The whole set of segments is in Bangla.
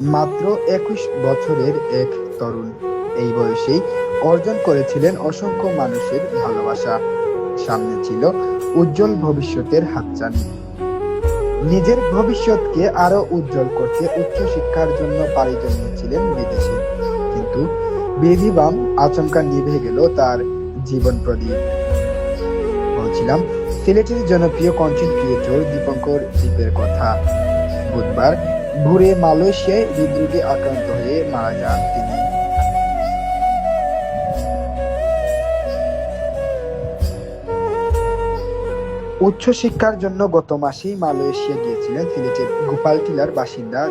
মাত্র একুশ বছরের এক তরুণ। এই বয়সেই অর্জন করেছিলেন অসংখ্য মানুষের ভালোবাসা। সামনে ছিল উজ্জ্বল ভবিষ্যতের হাতছানি। নিজের ভবিষ্যৎকে আরও উজ্জ্বল করতে উচ্চশিক্ষার জন্য পাড়ি জমিয়েছিলেন বিদেশে। কিন্তু বিধিবাম আচমকা নিভে গেল তার জীবন প্রদীপ। বলছিলাম, সিলেটের জনপ্রিয় কন্টেন্ট ক্রিয়েটর দীপঙ্কর দ্বীপের কথা। বুধবার ভোরে মালয়েশিয়ায় হৃদরোগে আক্রান্ত হয়ে মারা যান তিনি। উচ্চশিক্ষার জন্য গত মাসেই মালয়েশিয়া গিয়েছিলেন সিলেটের গোপালটিলার বাসিন্দা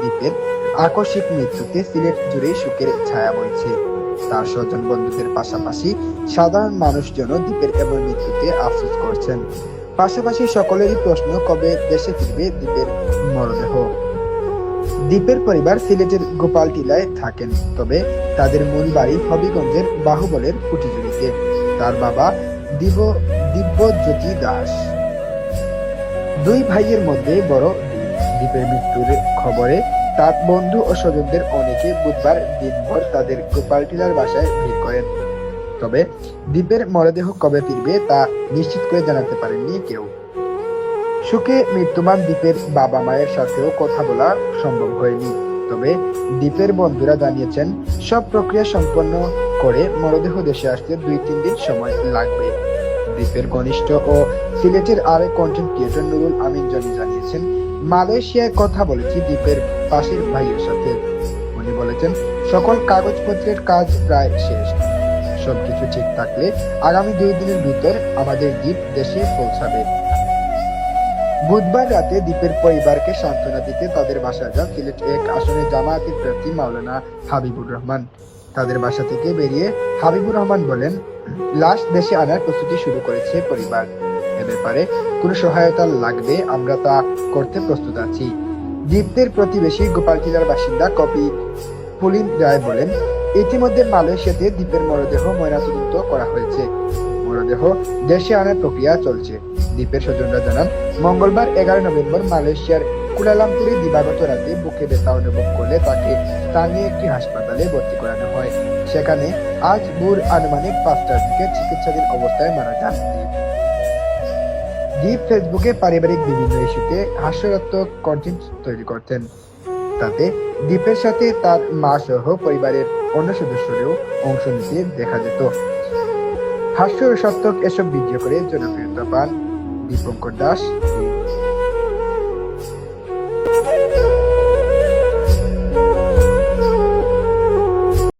দ্বীপের আকস্মিক মৃত্যুতে সিলেট জুড়ে শোকের ছায়া বইছে। তার স্বজন বন্ধুদের পাশাপাশি সাধারণ মানুষজন দ্বীপের এমন মৃত্যুতে আফসোস করছেন। পাশাপাশি সকলেরই প্রশ্ন, কবে দেশে ফিরবে দ্বীপের মরদেহ? দ্বীপের পরিবার সিলেটের গোপালটিলায় থাকেন, তবে তাদের মূল বাড়ি হবিগঞ্জের বাহুবলের কুটিজুড়িতে তার বাবা দিব, দিব্যজ্যোতি দাস। দুই ভাইয়ের মধ্যে বড় দ্বীপের মৃত্যুর খবরে তার বন্ধু ও স্বজনদের অনেকে বুধবার দিনভর তাদের গোপালটিলার বাসায় ভিড় করেন। তবে দ্বীপের মরদেহ কবে ফিরবে তা নিশ্চিত করে জানাতে পারেননি কেউ। সুখে মৃত্যুমান দ্বীপের বাবা মায়ের সাথেও কথা বলা সম্ভব হয়নি। তবে দ্বীপের বন্ধুরা জানিয়েছেন, সব প্রক্রিয়া সম্পন্ন করে মরদেহ দেশে আসতে দুই তিন দিন সময় লাগবে। দ্বীপের ঘনিষ্ঠ ও সিলেটের আরেক কন্টেন্ট ক্রিয়েটর নুরুল আমিন জনি জানিয়েছেন, মালয়েশিয়ায় কথা বলেছি দ্বীপের পাশের ভাইয়ের সাথে। উনি বলেছেন, সকল কাগজপত্রের কাজ প্রায় শেষ। সবকিছু ঠিক থাকলে আগামী দুই দিনের ভিতর আমাদের দ্বীপ দেশে পৌঁছাবে। বুধবার রাতে দ্বীপের পরিবারকে সান্ত্বনা দিতে তাদের বাসায় যান সিলেট এক আসনে জামায়াতের প্রার্থী মাওলানা হাবিবুর রহমান। তাদের বাসা থেকে বেরিয়ে হাবিবুর রহমান বলেন, লাশ দেশে আনার প্রস্তুতি শুরু করেছে পরিবার। এ ব্যাপারে কোনো সহায়তা লাগবে, আমরা তা করতে প্রস্তুত আছি। দ্বীপদের প্রতিবেশী গোপালটিলার বাসিন্দা কপি পুলিন রায় বলেন, ইতিমধ্যে মালয়েশিয়াতে দ্বীপের মরদেহ ময়নাতদন্ত করা হয়েছে। মরদেহ দেশে আনার প্রক্রিয়া চলছে। দ্বীপের স্বজনরা জানান, মঙ্গলবার এগারো নভেম্বর মালয়েশিয়ার কুলালামপুরে দিবাগত রাতে বুকে ব্যথা অনুভব করলে তাকে স্থানীয় একটি হাসপাতালে ভর্তি করানো হয়। সেখানে আজ ভোর আনুমানিক পাঁচটার দিকে চিকিৎসাধীন অবস্থায় মারা যান। দ্বীপ ফেসবুকে পারিবারিক বিভিন্ন ইস্যুতে হাস্যরত্মক কন্টেন্ট তৈরি করতেন। তাতে দ্বীপের সাথে তার মা সহ পরিবারের অন্য সদস্যরাও অংশ নিতে দেখা যেত। হাস্যরসাত্মক এসব ভিডিও করে জনপ্রিয়তা পান। দীপঙ্কর দাস